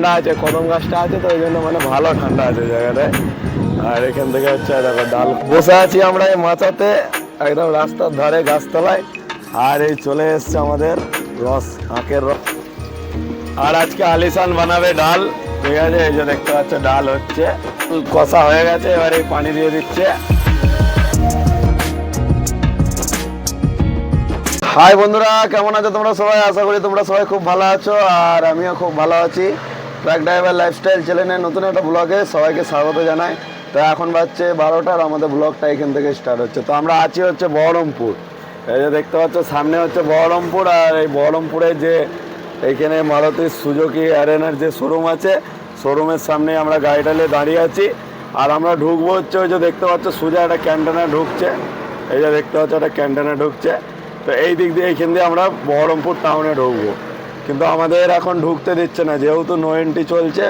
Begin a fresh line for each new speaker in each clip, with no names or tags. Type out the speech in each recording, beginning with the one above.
ঠান্ডা আছে, কদম গাছটা আছে, তো ওই জন্য মানে ভালো ঠান্ডা আছে জায়গাটায়। আর এখান থেকে হচ্ছে দেখো ডাল। বসে আছি আমরা এই মাথাতে একদম রাস্তার ধারে গাছতলায়। আর এই চলে এসছে আমাদের রস আঁকের রস। আর আজকে আলিসান বানাবে ডাল। ঠিক আছে, এই যে দেখতে পাচ্ছ, ডাল হচ্ছে। কষা হয়ে গেছে, এবার এই পানি দিয়ে দিচ্ছে। হাই বন্ধুরা, কেমন আছো তোমরা সবাই? আশা করি তোমরা সবাই খুব ভালো আছো, আর আমিও খুব ভালো আছি। ট্র্যাক ড্রাইভার লাইফস্টাইল চ্যানেলের নতুন একটা ব্লগে সবাইকে স্বাগত জানাই। তো এখন বাজছে বারোটার আমাদের ব্লগটা এখান থেকে স্টার্ট হচ্ছে। তো আমরা আছি হচ্ছে বহরমপুর। এই যে দেখতে পাচ্ছ, সামনে হচ্ছে বহরমপুর আর এই বহরমপুরে যে এইখানে মারুতির সুজুকি অ্যারেনার যে শোরুম আছে শোরুমের সামনে আমরা গাড়িটা নিয়ে দাঁড়িয়ে আছি। আর আমরা ঢুকবো হচ্ছে ওই যে দেখতে পাচ্ছ, সোজা একটা ক্যান্টেনে ঢুকছে। এই যে দেখতে পাচ্ছ, একটা ক্যান্টেনে ঢুকছে। তো এই দিক দিয়ে এইখান দিয়ে আমরা বহরমপুর টাউনে ঢুকবো। কিন্তু আমাদের এখন ঢুকতে দিচ্ছে না, যেহেতু নো এন্ট্রি চলছে,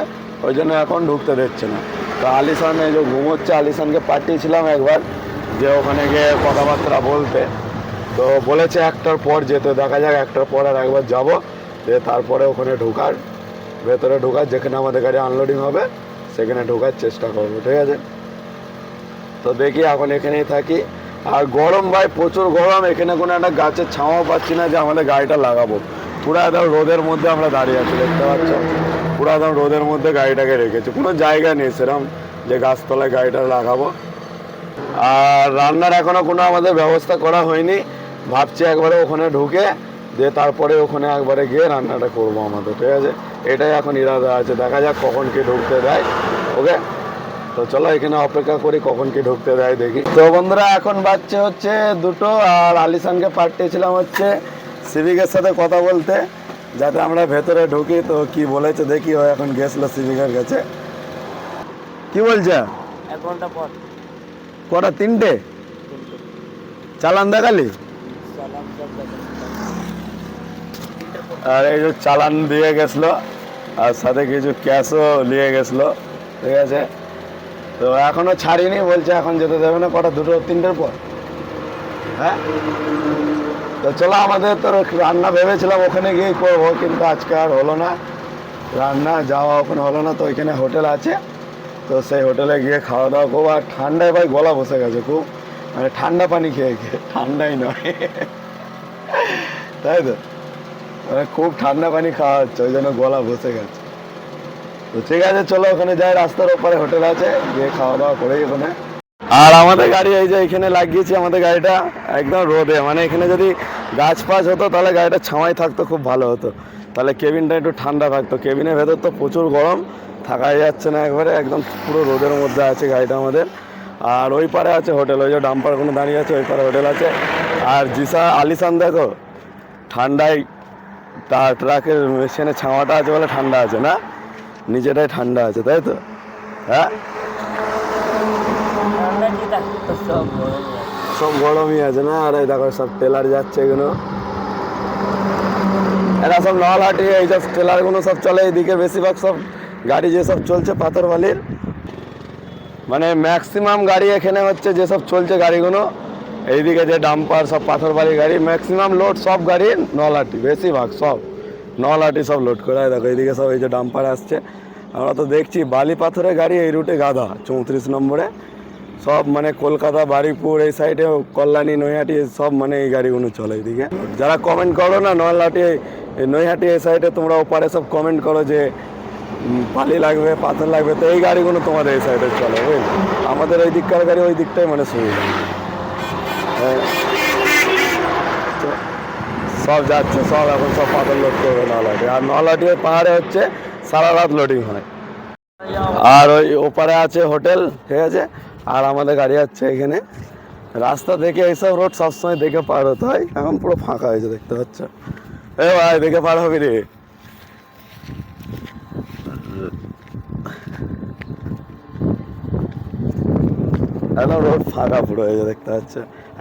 ওই জন্য এখন ঢুকতে দিচ্ছে না। তো আলিসান এই যে ঘুমোচ্ছে আলিসানকে পাঠিয়েছিলাম একবার, যে ওখানে গিয়ে কথাবার্তা বলতে। তো বলেছে একটার পর যেতে, দেখা যাক একটার পর আর একবার যাব দিয়ে তারপরে ওখানে ঢোকার, ভেতরে ঢোকার, যেখানে আমাদের গাড়ি আনলোডিং হবে, সেখানে ঢোকার চেষ্টা করব, ঠিক আছে? তো দেখি এখন এখানেই থাকি। আর গরম ভাই, প্রচুর গরম, এখানে কোনো একটা গাছের ছাওয়া পাচ্ছি না যে আমাদের গাড়িটা লাগাবো। পুরো একদম রোদের মধ্যে আমরা দাঁড়িয়ে আছি, দেখতে পাচ্ছ? পুরো একদম রোদের মধ্যে গাড়িটাকে রেখেছি। কোনো জায়গা নেই সেরকম যে গাছতলায় গাড়িটা লাগাবো। আর রান্নার এখনও কোনো আমাদের ব্যবস্থা করা হয়নি। ভাবছি একবারে ওখানে ঢুকে দিয়ে তারপরে ওখানে একবারে গিয়ে রান্নাটা করব আমাদের, ঠিক আছে? এটাই এখন ইরাদা আছে। দেখা যাক কখন কি ঢুকতে দেয়, ওকে? তো চলো এখানে অপেক্ষা করি কখন কি ঢুকতে দেয় দেখি। তো বন্ধুরা, এখন বাচ্চা হচ্ছে দুটো আর আলিসানকে পাঠিয়েছিলাম হচ্ছে সিভিকের সাথে কথা বলতে যাতে আমরা ভেতরে ঢুকি তো কি বলেছে দেখি ও এখন গেছিল সিভিকের কাছে। কি বলছে?
এক ঘণ্টা পর।
কটা তিনটে? চালান দেখালি? আর এই যে চালান দিয়ে গেছিল আর সাথে কিছু ক্যাশও নিয়ে গেছিল ঠিক আছে? তো এখনও ছাড়িনি বলছে এখন যেতে দেবে না কটা দুটো তিনটের পর। হ্যাঁ? তো চলো আমাদের তো রান্না ভেবেছিলাম ওখানে গিয়ে করব, কিন্তু আজকে আর হলো না। রান্না যাওয়া ওখানে হলো না, তো ওইখানে হোটেল আছে। তো সেই হোটেলে গিয়ে খাওয়া দাওয়া করব। আর ঠান্ডায় ভাই গলা বসে গেছে খুব। মানে ঠান্ডা পানি খেয়ে খেয়ে ঠান্ডাই নয়। তাই তো? মানে খুব ঠান্ডা পানি খাওয়া হচ্ছে, ওই জন্য গলা বসে গেছে। তো ঠিক আছে, চলো ওখানে যাই, রাস্তার ওপারে হোটেল আছে, গিয়ে খাওয়া দাওয়া করেই ওখানে। আর আমাদের গাড়ি এই যে এখানে লাগিয়েছি আমাদের গাড়িটা একদম রোদে। মানে এখানে যদি গাছ ফাছ হতো, তাহলে গাড়িটা ছাওয়াই থাকতো, খুব ভালো হতো। তাহলে কেবিনটা একটু ঠান্ডা থাকতো। কেবিনের ভেতর তো প্রচুর গরম, থাকাই যাচ্ছে না একবারে, একদম পুরো রোদের মধ্যে আছে গাড়িটা আমাদের। আর ওই পারে আছে হোটেল, ওই যে ডাম্পার কোনো দাঁড়িয়ে আছে, ওই পারে হোটেল আছে। আর জিসা আলিসান দেখো, ঠান্ডায় তার ট্রাকের মেশিনে ছাওয়াটা আছে বলে ঠান্ডা আছে না? নিচেটাই ঠান্ডা আছে, তাই তো? হ্যাঁ?
সব
গরমই আছে না? আর দেখো, সব টেলার যাচ্ছে এগুলো। এরা সব নলহাটি এইসব টেলারগুলো সব চলে এইদিকে বেশিরভাগ সব গাড়ি যেসব চলছে পাথর বালির মানে ম্যাক্সিমাম গাড়ি এখানে হচ্ছে যেসব চলছে গাড়িগুলো। এইদিকে যে ডাম্পার সব পাথর বালি গাড়ি। ম্যাক্সিমাম লোড সব গাড়ি নলহাটি, বেশিরভাগ সব। নলহাটি সব লোড করে। দেখো, এইদিকে সব এই যে ডাম্পার আসছে। আমরা তো দেখছি বালি পাথরের গাড়ি এই রুটে গাধা, চৌত্রিশ নম্বরে। সব মানে কলকাতা বারিপুর এই সাইডে কল্যাণী, নৈহাটি, সব মানে এই গাড়িগুলো চলে এদিকে। যারা কমেন্ট করো না, নলহাটি নৈহাটি, এই সাইডে তোমরা ওপারে সব কমেন্ট করো যে বালি লাগবে, পাথর লাগবে, তো এই গাড়িগুলো তোমাদের এই সাইডে চলে, বুঝলি? আমাদের ওই দিককার গাড়ি ওই দিকটাই মানে সুবিধা। হ্যাঁ। সব যাচ্ছে, সব এখন সব পাথর লোড করবে নলহাটি। আর নলহাটি পাহাড়ে হচ্ছে সারা রাত লোডিং হয়। আর ওই ওপারে আছে হোটেল, ঠিক আছে? আর আমাদের গাড়ি আছে এখানে। রাস্তা দেখে এইসব রোড সবসময় দেখে পার হতে হয়। এখন পুরো ফাঁকা হয়েছে, দেখতে পাচ্ছ? এ ভাই, দেখে পার হবি রে। রোড ফাঁকা পুরো হয়েছে, দেখতে পাচ্ছ?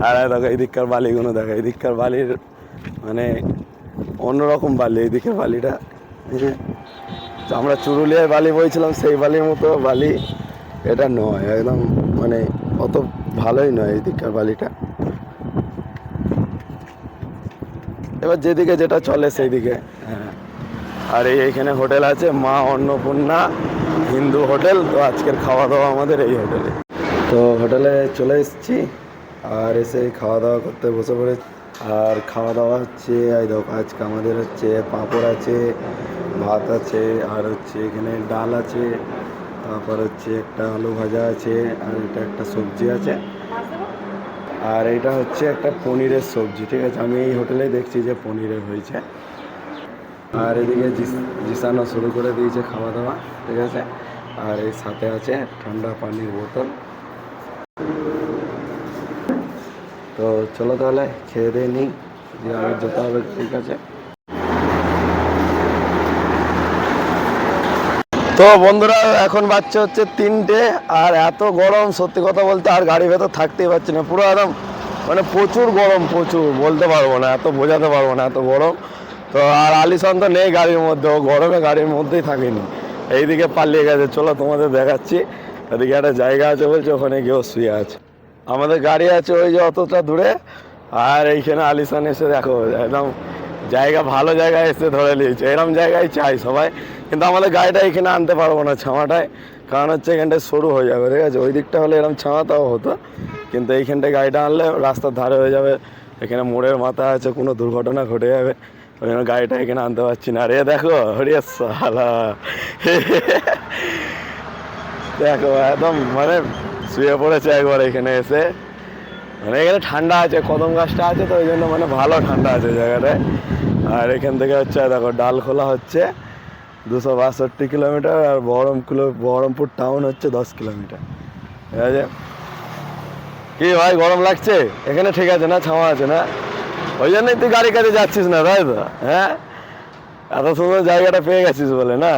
আর দেখো, এদিককার বালিগুলো দেখো, এদিককার বালির মানে অন্যরকম বালি, এদিকের বালিটা। হ্যাঁ। আমরা চুরুলিয়ায় বালি বইছিলাম, সেই বালির মতো বালি। এটা নয়, একদম মানে অত ভালোই নয় এই দিককার বালিটা। এবার যেদিকে যেটা চলে সেই দিকে হ্যাঁ। আর এই এখানে হোটেল আছে মা অন্নপূর্ণা হিন্দু হোটেল। তো আজকের খাওয়া দাওয়া আমাদের এই হোটেলে। তো হোটেলে চলে এসেছি আর এসে খাওয়া দাওয়া করতে বসে পড়েছি। আর খাওয়া দাওয়া হচ্ছে আজকে আমাদের হচ্ছে পাঁপড় আছে ভাত আছে আর হচ্ছে এখানে ডাল আছে। তারপর হচ্ছে একটা আলু ভাজা আছে, আর এটা একটা সবজি আছে। আর এটা হচ্ছে একটা পনিরের সবজি, ঠিক আছে? আমি এই হোটেলে দেখছি যে পনিরের হয়েছে। আর এদিকে জিস- জিসানো শুরু করে দিয়েছে খাওয়া দাওয়া ঠিক আছে? আর এই সাথে আছে ঠান্ডা পানির বোতল। তো চলো তাহলে, খেয়ে দিয়ে নিই। দিয়ে আবার যেতে হবে, ঠিক আছে? তো বন্ধুরা, এখন বাচ্চা হচ্ছে তিনটে, আর এত গরম, সত্যি কথা বলতে আর গাড়ি ভেতর থাকতেই পারছি না। পুরো একদম মানে প্রচুর গরম, প্রচুর, বলতে পারব না, এত বোঝাতে পারব না, এত গরম। তো আর আলিশান তো নেই গাড়ির মধ্যে, ও গরমে গাড়ির মধ্যেই থাকেনি। এইদিকে পালিয়ে গেছে, চলো তোমাদের দেখাচ্ছি। এদিকে একটা জায়গা আছে বলছে, ওখানে গিয়েও শুয়ে আছে। আমাদের গাড়ি আছে ওই যে অতটা দূরে, আর এইখানে আলিশান এসে দেখো, একদম জায়গা, ভালো জায়গায় এসে ধরে নিয়েছে। এরকম জায়গায় চাই সবাই। কিন্তু আমাদের গাড়িটা এখানে আনতে পারব না ছামাটায় কারণ হচ্ছে এখানটায় সরু হয়ে যাবে, ঠিক আছে? ওই দিকটা হলে এরকম ছামাতাও হতো। কিন্তু এইখানটায় গাড়িটা আনলে রাস্তার ধারে হয়ে যাবে। এখানে মোড়ের মাথা আছে, কোনো দুর্ঘটনা ঘটে যাবে। ওই জন্য গাড়িটা এখানে আনতে পারছি না। আরে দেখো, হরিয়া সালা। দেখো, একদম মানে শুয়ে পড়েছে একবার এখানে এসে। মানে এখানে ঠান্ডা আছে, কদম গাছটা আছে তো, ওই জন্য মানে ভালো ঠান্ডা আছে জায়গাটায়। আর এখান থেকে হচ্ছে, দেখো, ডাল খোলা হচ্ছে। দুশো বাষট্টি কিলোমিটার আর বহরম কিলো, বহরমপুর টাউন হচ্ছে দশ কিলোমিটার। ঠিক আছে? কি ভাই, গরম লাগছে? এখানে ঠিক আছে না? ছাওয়া আছে না? ওই জন্যই তুই গাড়ি কাছে যাচ্ছিস না, তাই তো? হ্যাঁ? এত সুন্দর জায়গাটা পেয়ে গেছিস বলে না?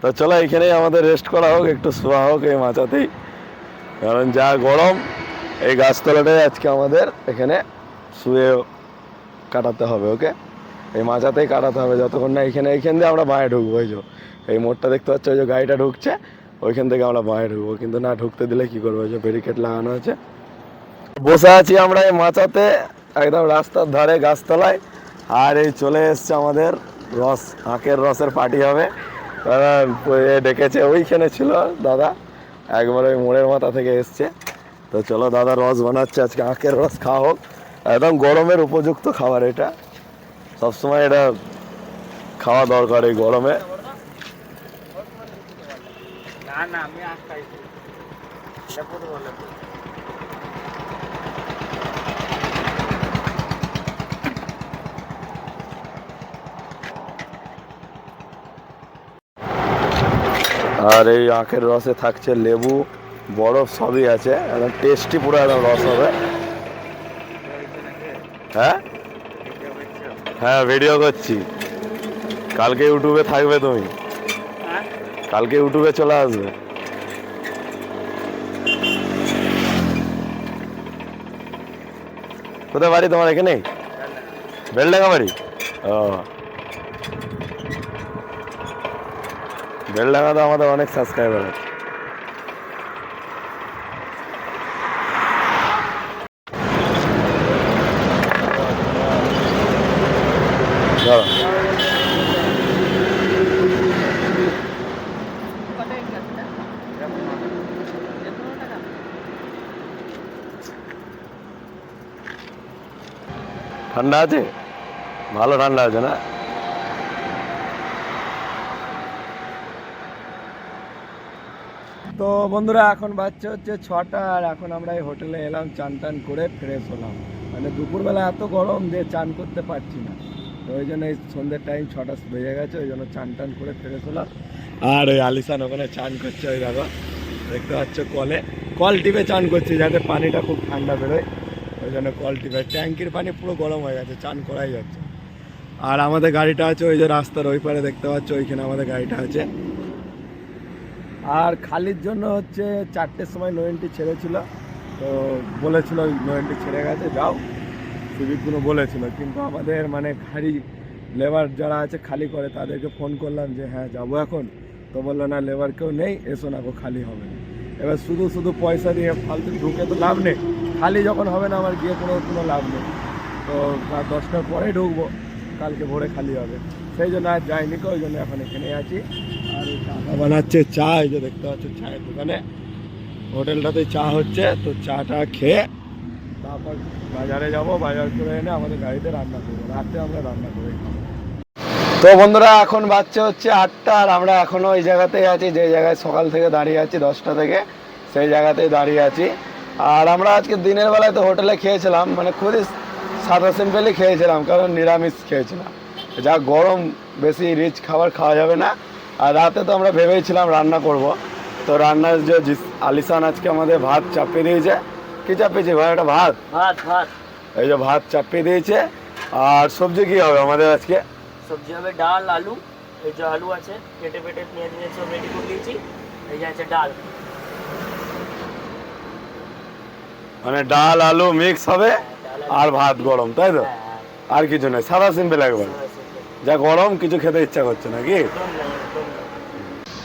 তো চলো এখানেই আমাদের রেস্ট করা হোক, একটু শোয়া হোক, এই মাচাতেই কারণ যা গরম, এই গাছতলাটাই আজকে আমাদের এখানে শুয়ে কাটাতে হবে ওকে এই মাচাতেই কাটাতে হবে, যতক্ষণ না এখানে এইখান দিয়ে আমরা বাঁয়ে ঢুকবো ওই যে। এই মোড়টা দেখতে পাচ্ছ ওই যে গাড়িটা ঢুকছে, ওইখান থেকে আমরা বাঁয়ে ঢুকবো, কিন্তু না ঢুকতে দিলে কি করব ওই যে ব্যারিকেড লাগানো আছে। বসে আছি আমরা এই মাচাতে একদম রাস্তার ধারে গাছতলায়, আর এই চলে এসছে আমাদের রস, আখের রসের পার্টি হবে। ডেকেছে, ওইখানে ছিল দাদা, একবার ওই মোড়ের মাথা থেকে এসছে। তো চলো দাদা রস বানাচ্ছে, আজকে আখের রস খাওয়া হোক। একদম গরমের উপযুক্ত খাবার এটা। সবসময় এটা খাওয়া দরকার এই গরমে। আর এই আখের রসে থাকছে লেবু বরফ সবই আছে একদম টেস্টি পুরো একদম রস হবে। হ্যাঁ? হ্যাঁ ভিডিও করছি। কালকে ইউটিউবে থাকবে তুমি।
হ্যাঁ?
কালকে ইউটিউবে চলে আসবে। কোথায় বাড়ি তোমার এখানে? বেলডাঙ্গা বাড়ি? ও। বেলডাঙ্গা তো আমাদের অনেক সাবস্ক্রাইবার আছে। ঠান্ডা আছে? ভালো ঠান্ডা আছে না? তো বন্ধুরা, এখন বাচ্চা হচ্ছে ছটা আর এখন আমরা এই হোটেলে এলাম, চান টান করে ফ্রেশ হলাম। মানে দুপুরবেলা এত গরম যে চান করতে পারছি না। তো ওই জন্য এই সন্ধ্যের টাইম ছটা বেজে গেছে, ওই জন্য চান টান করে ফ্রেশ হলাম। আর ওই আলিসান ওখানে চান করছে, ওই দেখো, দেখতে পাচ্ছ কলে। কল টিপে চান করছে যাতে পানিটা খুব ঠান্ডা বেরোয়। ওই জন্য কল টিপে। ট্যাঙ্কির পানি পুরো গরম হয়ে গেছে, চান করাই যাচ্ছে। আর আমাদের গাড়িটা আছে ওই যে রাস্তার ওই পারে, দেখতে পাচ্ছ ওইখানে আমাদের গাড়িটা আছে। আর খালির জন্য হচ্ছে চারটের সময় নোয়েন্টি ছেড়েছিল। তো বলেছিল নোয়েন্টি ছেড়ে গেছে, যাও। সিভিকগুলো বলেছিল, কিন্তু আমাদের মানে গাড়ি লেবার যারা আছে খালি করে, তাদেরকে ফোন করলাম যে হ্যাঁ যাব এখন। তো বলল, না, লেবার কেউ নেই, এসো না গো, খালি হবে না। এবার শুধু শুধু পয়সা দিয়ে ফালতু ঢুকে তো লাভ নেই। খালি যখন হবে না আমার গিয়ে কোনো কোনো লাভ নেই। তো রাত দশটার পরেই ঢুকবো। কালকে ভোরে খালি হবে। সেই জন্য আর যাইনি ওই জন্য এখন এখানে আছি। আর চাটা বানাচ্ছে চা, এই যে দেখতে পাচ্ছ চায়ের দোকানে। হোটেলটাতে চা হচ্ছে, তো চাটা খেয়ে তারপর বাজারে যাব। বাজার করে এনে আমাদের গাড়িতে রান্না করব। রাতে আমরা রান্না করে খাব। তো বন্ধুরা এখন বাচ্চা হচ্ছে আটটা আর আমরা এখনও ওই জায়গাতেই আছি যে জায়গায় সকাল থেকে দাঁড়িয়ে আছি দশটা থেকে সেই জায়গাতেই দাঁড়িয়ে আছি। আর আমরা আজকে দিনের বেলায় তো হোটেলে খেয়েছিলাম মানে খুবই সাদা সিম্পলই খেয়েছিলাম কারণ নিরামিষ খেয়েছিলাম। যা গরম বেশি রিচ খাবার খাওয়া যাবে না। আর রাতে তো আমরা ভেবেছিলাম রান্না করব। তো রান্নার যে আলিসান আজকে আমাদের ভাত চাপিয়ে দিয়েছে। কি চাপিয়েছে ভাই এটা ভাত?
ভাত ভাত।
এই যে ভাত চাপিয়ে দিয়েছে। আর সবজি কি হবে আমাদের আজকে?
সবজি হবে ডাল আলু এই যে আলু আছে কেটে পেটে পেঁয়াজ দিয়ে সব রেডি করে দিয়েছি এই যে আছে ডাল।
মানে ডাল আলু মিক্স হবে আর ভাত গরম তাই তো?
হ্যাঁ,
আর কিছু নেই সাদা সিম্পল একবার যা গরম কিছু খেতে ইচ্ছা করছে নাকি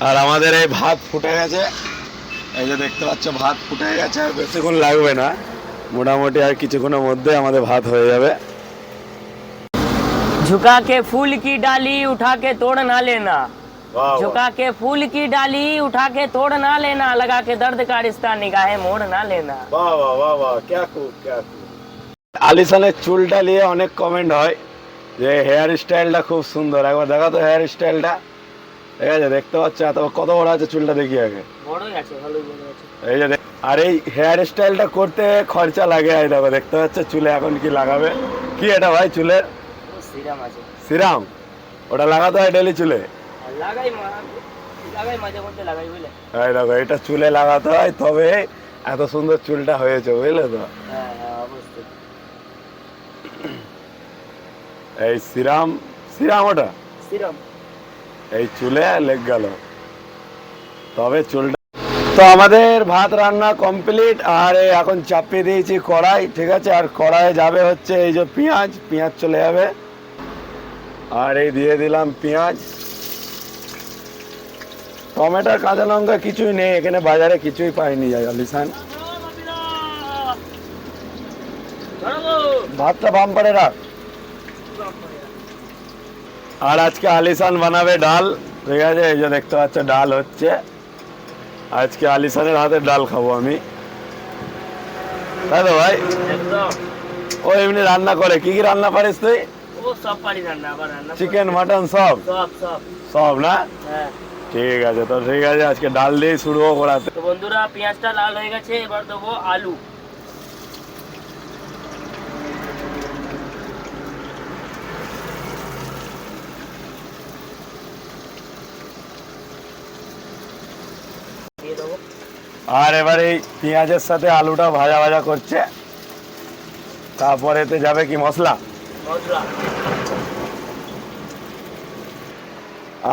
আর আমাদের এই ভাত ফুটে গেছে। এই যে দেখতে পাচ্ছ ভাত ফুটে গেছে। আর বেশিক্ষণ লাগবে না। মোটামুটি আর কিছুক্ষণের মধ্যে আমাদের ভাত হয়ে যাবে।
झुका के फूल की डाली उठा के तोड़ ना लेना झुका के फूल की डाली उठा के तोड़ ना लेना लगा के दर्द का रिश्ता निगाहें मोड़ ना लेना
বাহ বাহ বাহ বাহ ক্যা খুব ক্যা খুব আলিসানের চুলটা নিয়ে অনেক কমেন্ট হয় যে হেয়ার স্টাইলটা খুব সুন্দর একবার দেখা তো হেয়ার স্টাইলটা ঠিক আছে দেখতে পাচ্ছ এত কত বড় আছে চুলটা দেখি আগে
বড়ই আছে ভালোই বড় আছে
এই যে দেখ- আর এই হেয়ার স্টাইলটা করতে খরচা লাগে এই দেখো দেখতে পাচ্ছ চুলে এখন কি লাগাবে কি এটা ভাই চুলের
ও সিরাম আছে।
সিরাম? ওটা লাগাতে হয় ডেলি চুলে?
লাগাই লাগাই মাঝে মধ্যে লাগাই বুঝলে?
এই দেখো এটা চুলে লাগাতে হয় তবে এত সুন্দর চুলটা হয়েছে বুঝলে তো?
হ্যাঁ হ্যাঁ অবশ্যই।
এই সিরাম সিরাম ওটা?
সিরাম।
এই চুলে লেগ গেল। তবে চুলটা তো আমাদের ভাত রান্না কমপ্লিট আর এখন চাপিয়ে দিয়েছি কড়াই ঠিক আছে? আর কড়াইয়ে যাবে হচ্ছে এই যে পেঁয়াজ পেঁয়াজ চলে যাবে। আর এই দিয়ে দিলাম পেঁয়াজ। টমেটো, কাঁচা লঙ্কা কিছুই নেই, এখানে বাজারে কিছুই পাইনি লিসান। ভাতটা বাম্পারে রাখ। আর আজকে আলিসান বানাবে ডাল। ঠিক আছে, এই যে দেখতে পাচ্ছ, ডাল হচ্ছে। আজকে আলিসানের হাতে ডাল খাব আমি। তাই তো ভাই? ও এমনি রান্না করে। কি কি রান্না পারিস তুই?
সব পারি রান্না আবার রান্না
চিকেন মাটন সব?
সব সব।
সব না?
হ্যাঁ।
ঠিক আছে তো ঠিক আছে আজকে ডাল দিয়েই শুরু করাতে
তো বন্ধুরা পেঁয়াজটা লাল হয়ে গেছে এবার দেবো আলু।
আর এবার এই পেঁয়াজের সাথে আলুটা ভাজা ভাজা করছে। তারপরে এতে যাবে কি মশলা?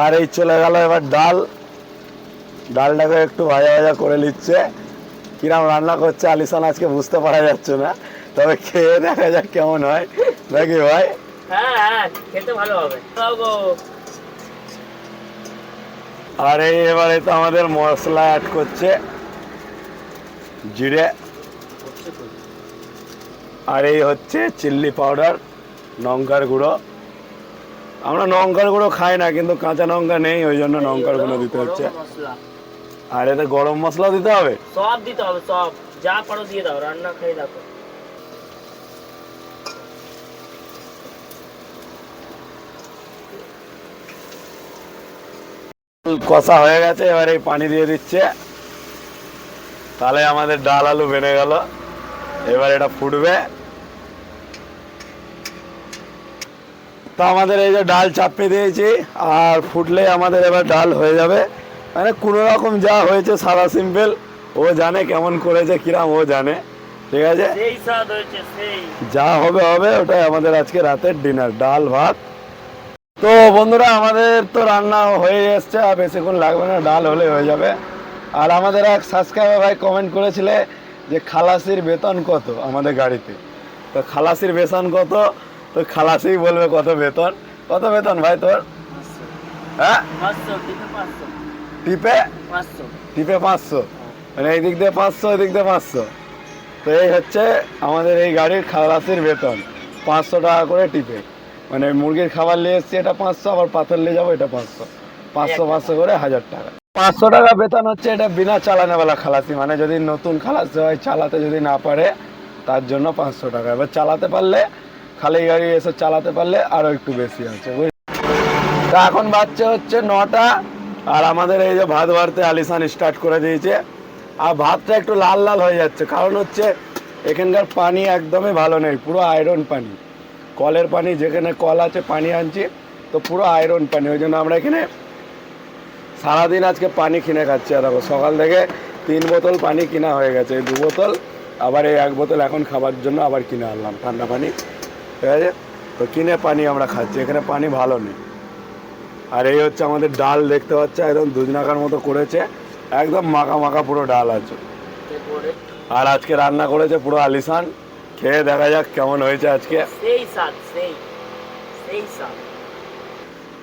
আর এই চলে গেল এবার ডাল। ডালটাকে একটু ভাজা ভাজা করে নিচ্ছে। কিরাম রান্না করছে আলিসান আজকে বুঝতে পারা যাচ্ছে না। তবে খেয়ে দেখা যাক কেমন হয়। নাকি ভাই?
হ্যাঁ হ্যাঁ খেতে ভালো হবে।
আর এই এবারে তো আমাদের মশলা অ্যাড করছে। জিরে। আর এই হচ্ছে চিল্লি পাউডার লঙ্কার গুঁড়ো। আমরা লঙ্কার গুঁড়ো খাই না কিন্তু কাঁচা লঙ্কা নেই ওই জন্য লঙ্কার গুঁড়ো দিতে হচ্ছে। আর এতে গরম মশলা দিতে হবে?
সব দিতে হবে সব। যা পারো দিয়ে দাও রান্না খেয়ে দেখো।
কষা হয়ে গেছে এবার এই পানি দিয়ে দিচ্ছে। তাহলে আমাদের ডাল আলু বেড়ে গেল। এবার এটা ফুটবে। তো আমাদের এই যে ডাল চাপিয়ে দিয়েছি আর ফুটলে আমাদের এবার ডাল হয়ে যাবে। মানে কোনো রকম যা হয়েছে সাদা সিম্পল ও জানে কেমন করেছে কিরাম ও জানে। ঠিক আছে? যা হবে হবে ওটাই আমাদের আজকে রাতের ডিনার ডাল ভাত। তো বন্ধুরা আমাদের তো রান্না হয়ে এসছে আর বেশিক্ষণ লাগবে না ডাল হলে হয়ে যাবে। আর আমাদের এক সাবস্ক্রাইবার ভাই কমেন্ট করেছিলে যে খালাসির বেতন কত আমাদের গাড়িতে? তো খালাসির বেতন কত? তো খালাসিই বলবে কত বেতন? কত বেতন ভাই তোর? হ্যাঁ? টিপে
পাঁচশো।
টিপে? পাঁচশো। মানে এই দিক দিয়ে পাঁচশো ওই দিক দিয়ে পাঁচশো। তো এই হচ্ছে আমাদের এই গাড়ির খালাসির বেতন। পাঁচশো টাকা করে টিপে। মানে মুরগির খাবার নিয়ে এসছি এটা পাঁচশো আবার পাথর নিয়ে যাব এটা পাঁচশো। পাঁচশো পাঁচশো করে হাজার টাকা। পাঁচশো টাকা বেতন হচ্ছে এটা বিনা চালানোওয়ালা খালাসি। মানে যদি নতুন খালাসি হয় চালাতে যদি না পারে তার জন্য পাঁচশো টাকা। এবার চালাতে পারলে খালি গাড়ি এসে চালাতে পারলে আরও একটু বেশি আছে তা এখন বাচ্চা হচ্ছে নটা, আর আমাদের এই যে ভাত বাড়তে আলিসান স্টার্ট করে দিয়েছে। আর ভাতটা একটু লাল লাল হয়ে যাচ্ছে, কারণ হচ্ছে এখানকার পানি একদমই ভালো নেই, পুরো আয়রন পানি। কলের পানি, যেখানে কল আছে পানি আনছি, তো পুরো আয়রন পানি, ওই জন্য আমরা এখানে সারাদিন আজকে পানি কিনে খাচ্ছি। আর দেখো, সকাল থেকে তিন বোতল পানি কিনা হয়ে গেছে, এই দু বোতল, আবার এই এক বোতল এখন খাবার জন্য আবার কিনে আনলাম, ঠান্ডা পানি। ঠিক আছে? তো কিনে পানি আমরা খাচ্ছি এখানে পানি ভালো নেই। আর এই হচ্ছে আমাদের ডাল দেখতে পাচ্ছ একদম দুজনাকার মতো করেছে একদম মাখা মাখা পুরো ডাল আছে। আর আজকে রান্না করেছে পুরো আলিসান খেয়ে দেখা যাক কেমন হয়েছে আজকে।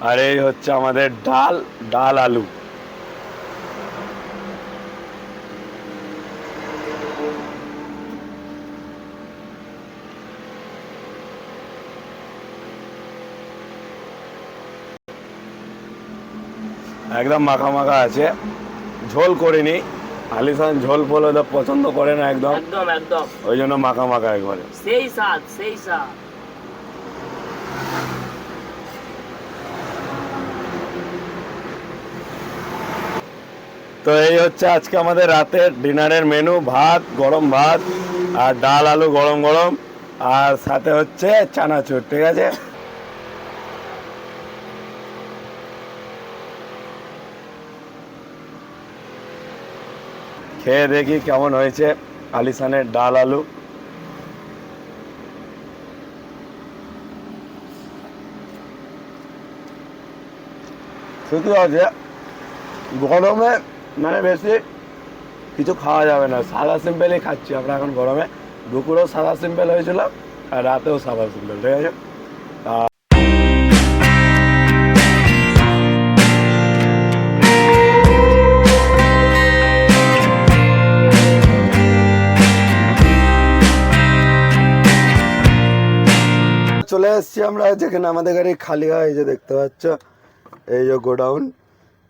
আর এই হচ্ছে আমাদের ডাল ডাল আলু। একদম মাখা মাখা আছে। ঝোল করিনি। আলিসান ঝোল ফোল ওদের পছন্দ করে না একদম।
একদম একদম।
ওই জন্য মাখা মাখা একবারে।
সেই সাত সেই সাত
তো এই হচ্ছে আজকে আমাদের রাতের ডিনারের মেনু ভাত গরম ভাত আর ডাল আলু গরম গরম আর সাথে হচ্ছে চানাচুর ঠিক আছে? খেয়ে দেখি কেমন হয়েছে। আলিসানের ডাল আলু। শুধু আছে, গরমে মানে বেশি কিছু খাওয়া যাবে না। সাদা সিম্পলই খাচ্ছি আমরা এখন গরমে। দুপুরেও সাদা সিম্পল হয়েছিল আর রাতেও সাদা সিম্পল, ঠিক আছে? এসেছি আমরা, যেখানে আমাদের গাড়ি খালি হয়, এই যে দেখতে পাচ্ছ, এই যে গোডাউন,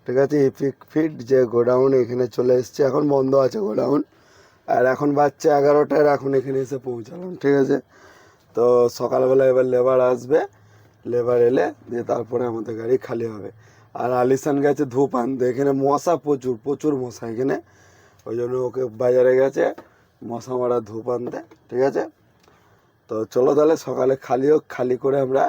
ঠিক আছে? ইপিক ফিট যে গোডাউন এখানে চলে এসেছি। এখন বন্ধ আছে গোডাউন। আর এখন বাচ্চা এগারোটার এখন এখানে এসে পৌঁছালাম, ঠিক আছে? তো সকালবেলা এবার লেবার আসবে। লেবার এলে দিয়ে তারপরে আমাদের গাড়ি খালি হবে। আর আলিসান গেছে ধূপ আনতে এখানে মশা প্রচুর প্রচুর মশা এখানে। ওই জন্য ওকে বাজারে গেছে মশা মারা ধূপ আনতে ঠিক আছে? তো চলো তাহলে সকালে খালি হোক, খালি করে আমরা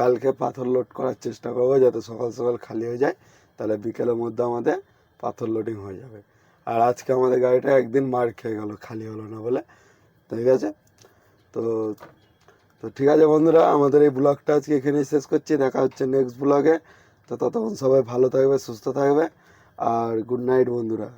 কালকে পাথর লোড করার চেষ্টা করব যাতে সকাল সকাল খালি হয়ে যায়। তাহলে বিকেলের মধ্যে আমাদের পাথর লোডিং হয়ে যাবে। আর আজকে আমাদের গাড়িটা একদিন মার খেয়ে গেল, খালি হলো না বলে। ঠিক আছে? তো তো ঠিক আছে বন্ধুরা, আমাদের এই ব্লগটা আজকে এখানেই শেষ করছি। দেখা হচ্ছে নেক্সট ব্লগে তো ততক্ষণ সবাই ভালো থাকবে, সুস্থ থাকবে। আর গুড নাইট বন্ধুরা।